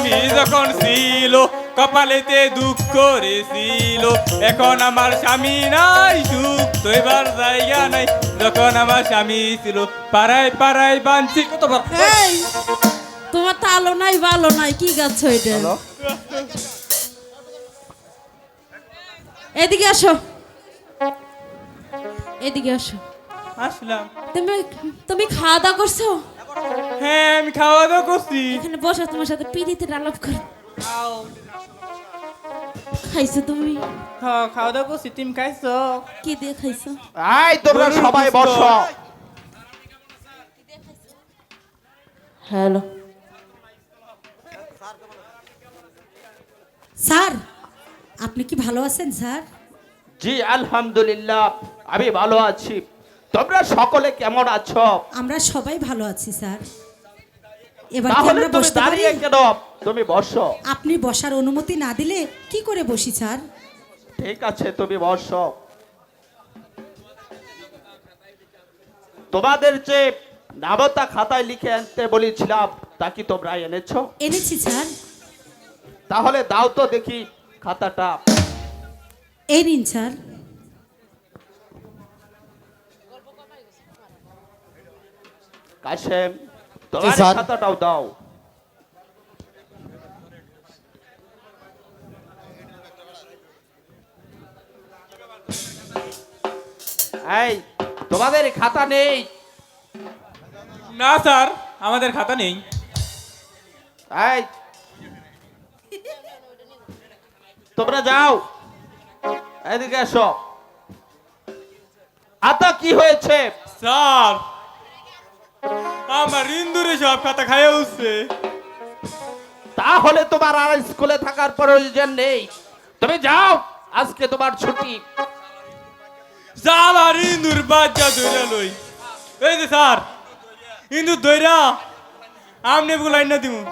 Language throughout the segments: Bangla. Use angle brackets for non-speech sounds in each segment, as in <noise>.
স্বামী যখন ছিল কপালেতে দুঃখ করেছিল এখন আমার স্বামী নাই সুখ তোইবার জায়গা নাই। যখন আমার স্বামী ছিল পাড়ায় পাড়ায় বাঞ্ছি কতবার এই তোমার তালো নাই ভালো নাই কি গাছ এটা? এদিকে আসো। এদিকে আসো। আসলাম। তুমি তুমি খাওয়া দাওয়া করছ? হ্যাঁ আমি খাওয়া দাওয়া করছি। এখানে বসো তোমার সাথে পিড়িতে আলাপ কর। খাইছো তুমি? হ্যাঁ খাওয়া দাওয়া করছি তুমি খাইছো? কি দিয়ে খাইছো? আই তোমরা সবাই বসো। হ্যালো। স্যার আপনি কি ভালো আছেন স্যার? জি আলহামদুলিল্লাহ আমি ভালো আছি। তোমরা সকলে কেমন আছো? আমরা সবাই ভালো আছি স্যার। এবার তাহলে তুমি বসতে পারি? দাঁড়িয়ে কেন? তুমি বসো। আপনি বসার অনুমতি না দিলে কি করে বসি স্যার? ঠিক আছে তুমি বসো। তোমাদের যে নামতা খাতায় লিখে আনতে বলেছিলাম তা কি তোমরা এনেছো? এনেছি স্যার। তাহলে দাও তো দেখি খাতাটা। এই নিন স্যার। কাশেম তোমার। খাতাটাও দাও এই তোমাদের খাতা নেই। না স্যার আমাদের খাতা নেই। এই তোমরা যাও। এদিকে এসো। আতা কি হয়েছে? স্যার আমার ইন্দুরে সব খাতা খাইয়া উঠছে। তাহলে তোমার আর স্কুলে থাকার প্রয়োজন নেই। তুমি যাও আজকে তোমার ছুটি। আর ইন্দুর বাচ্চা দইরা লই। এই যে স্যার ইন্দুর দইরা আমনে বুলাই না দিমু।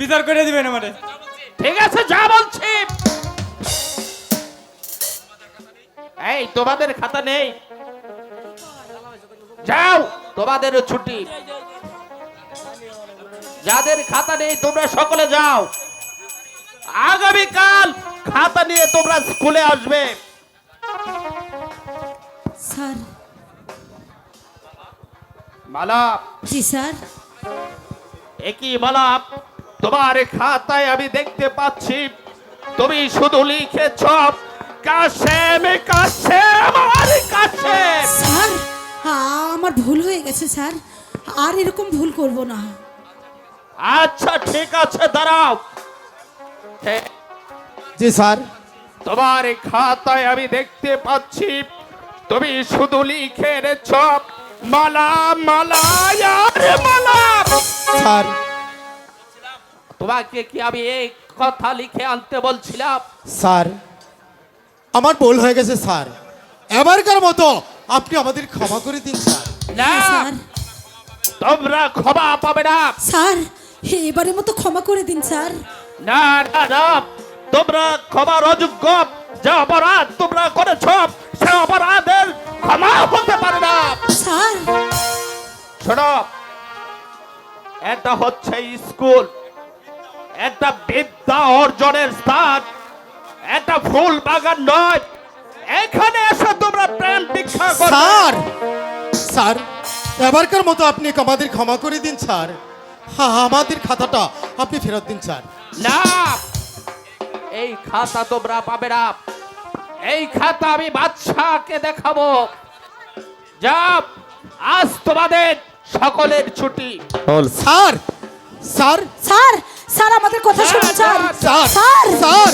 বিচার করে দিবেন আমারে। ঠিক আছে যা বলছি। এই তোমাদের খাতা নেই। যাও। তোমাদেরও ছুটি। যাদের খাতা নেই তোমরা সকলে যাও। আগামীকাল খাতা নিয়ে তোমরা স্কুলে আসবে। স্যার। মালা। জি স্যার। একই মালা তোমার খাতায় আমি দেখতে পাচ্ছি। তুমি শুধু লিখেছ কাশেম কাশেম আর কাশেম! স্যার। আমার ভুল হয়ে গেছে স্যার। আর এরকম ভুল করব না। আচ্ছা ঠিক আছে দাঁড়াও। জি স্যার। তোমার এই খাতায় আমি দেখতে পাচ্ছি তুমি শুধু লিখে এনেছ মালা মালা আর মালা। স্যার। তোমাকে কি আমি এই কথা লিখে আনতে বলছিলাম? স্যার আমার ভুল হয়ে গেছে স্যার। এবারকার মতো আপনি আমাদের ক্ষমা করে দিন স্যার। না। হ্যাঁ, স্যার। তোমরা ক্ষমা পাবে না। স্যার এবারের মতো ক্ষমা করে দিন স্যার। না না না। তোমরা ক্ষমার অযোগ্য। যে অপরাধ তোমরা করেছ সে অপরাধের ক্ষমা হতে পারে না। স্যার। শোনো এটা হচ্ছে স্কুল। একটা বিদ্যা অর্জনের স্থান। একটা ফুল বাগান নয়। এখানে এসে তোমরা প্রেম দীক্ষা করো স্যার স্যার এবারকার মতো আপনি আমাদের ক্ষমা করে দিন স্যার? হ্যাঁ আমাদের খাতাটা আপনি ফেরত দিন স্যার। না এই খাতা তোমরা পাবে না। এই খাতা আমি বাদশাকে দেখাবো। যা আজ তোমাদের সকলের ছুটি। Sir sir. স্যার স্যার আমাদের কথা শুনুন স্যার। Sir sir. স্যার।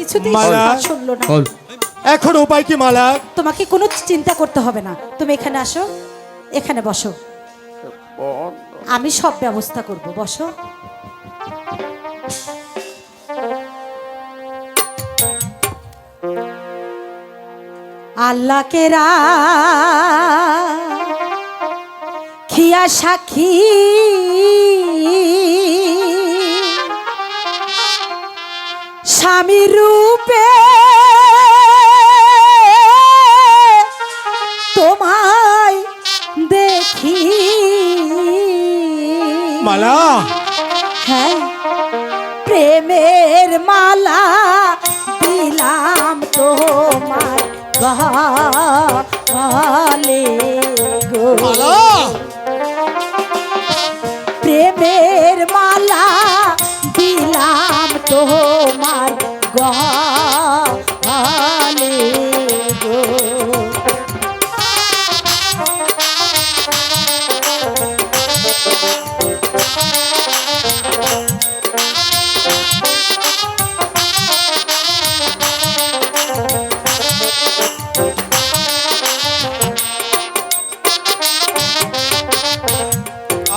কিছুতেই মালা। না। এখন উপায় কি মালা? তোমাকে কোনো চিন্তা করতে হবে না। তুমি এখানে আসো এখানে বসো। আমি সব ব্যবস্থা করব বসো। আল্লাহকে রা খিয়া সাক্ষী। স্বামী রূপে তোমায় দেখি। মালা। হ্যাঁ প্রেমের মালা দিলাম তোমার গলে গো। মালা।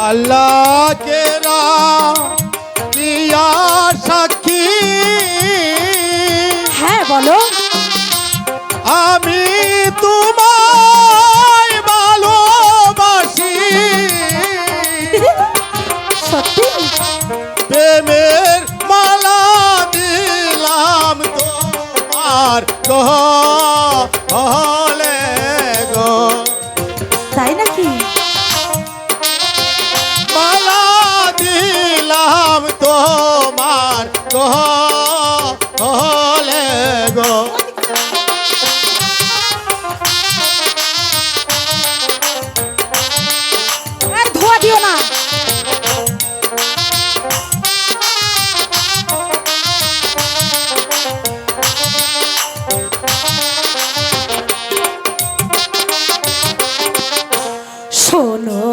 আল্লাহ কে কিয়া সাক্ষী। হ্যাঁ বলো। আমি তোমায় গো। শোনো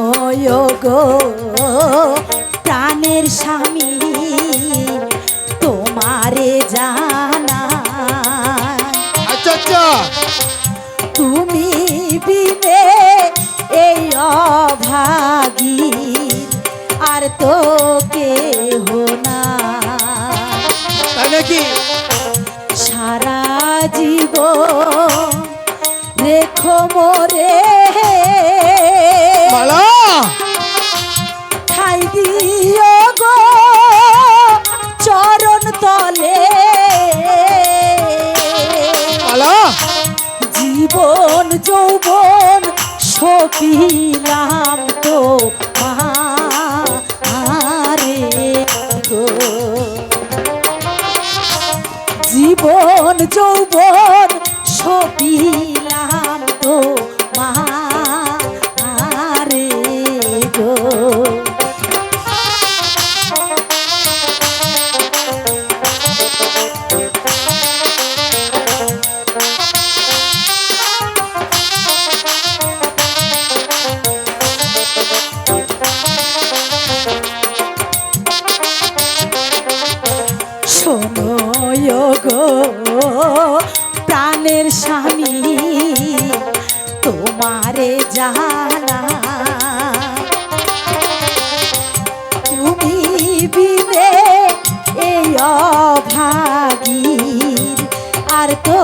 গো প্রাণের স্বামী বিনে এই অভাগী আর তো কেহ না। নাকি সারা জীব রেখো মোরে আর তো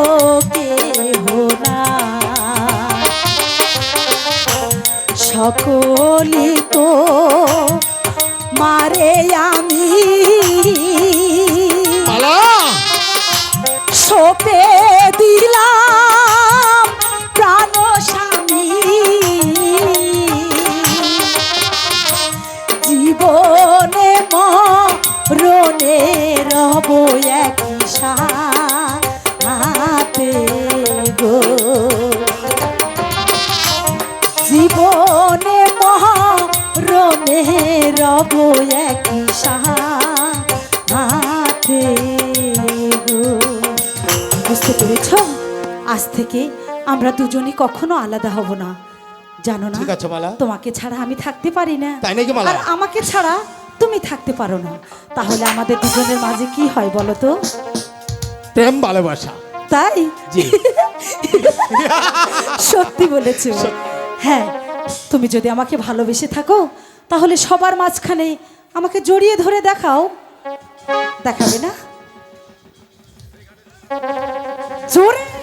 হোনা সকলি আজ থেকে আমরা দুজনই কখনো আলাদা হব না। জানো না ঠিক আছে, মালা। তোমাকে ছাড়া আমি থাকতে পারি না। তাই নাকি, মালা? আর আমাকে ছাড়া তুমি থাকতে পারো না। তাহলে আমাদের দুজনের মাঝে কি হয় বলো তো? প্রেম ভালোবাসা। তাই? জি। <laughs> সত্যি বলেছ। হ্যাঁ তুমি যদি আমাকে ভালোবেসে থাকো তাহলে সবার মাঝখানে আমাকে জড়িয়ে ধরে দেখাও। দেখাবে না? জোরে!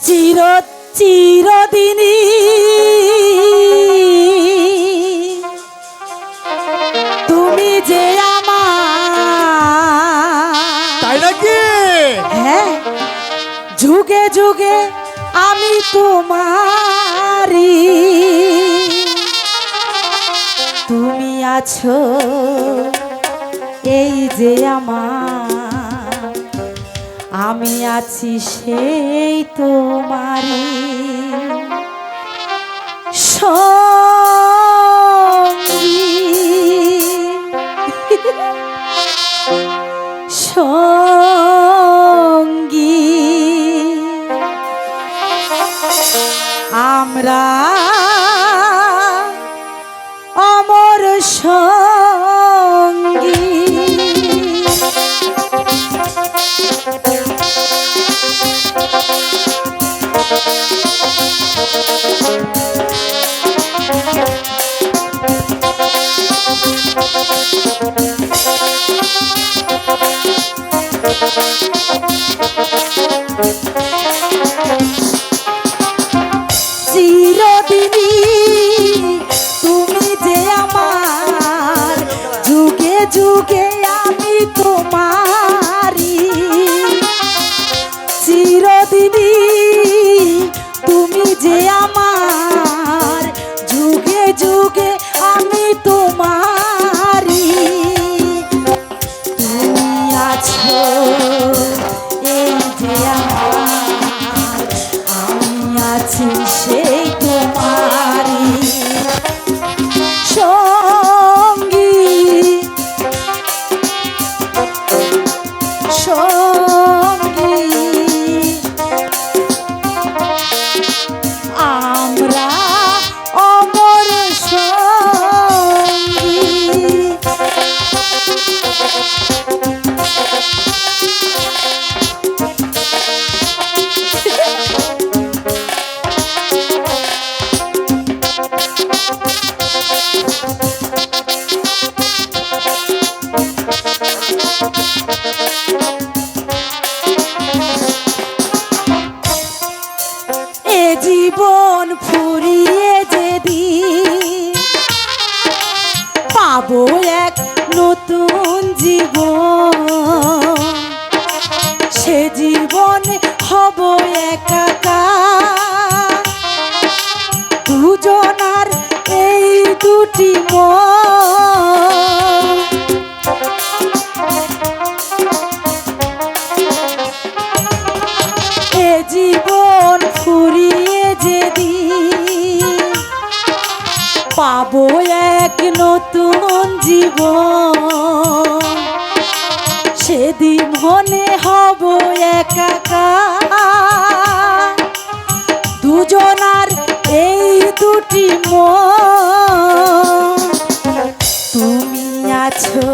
চির চিরদিনী তুমি যে আমার তাই নাকি? হ্যাঁ যুগে যুগে আমি তোমারি আছো? এই যে আমার আমি আছি সেই তোমার সঙ্গী। আমরা মন ফুরিয়ে যেদি পাবো এক নতুন জীবন। পাবো এক নতুন জীব সেদিন মনে হব একাকা দুজনার এই দুটি মন। তুমি আছো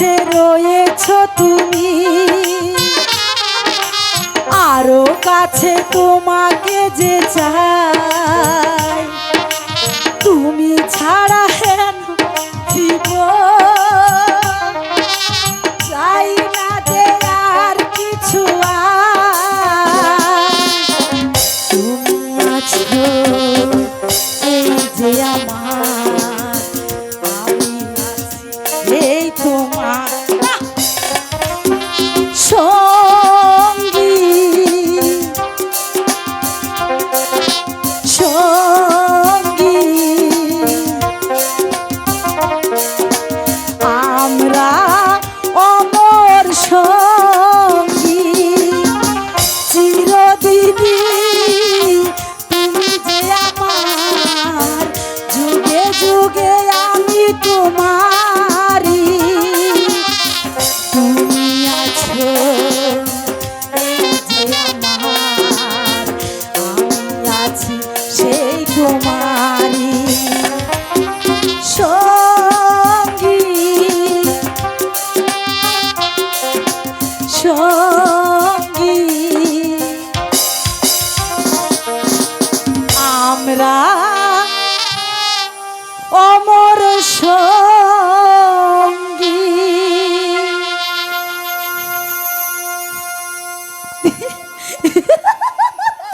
পাশে রয়েছ তুমি। আরও কাছে তোমাকে যে চাই। তুমি ছাড়া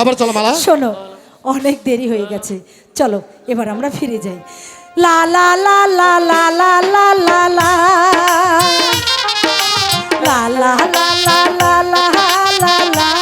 আবার চলো মালা শোনো অনেক দেরি হয়ে গেছে চলো এবার আমরা ফিরে যাই লা লা লা লা লা লা লা লা লা লা লা লা লা লা লা লা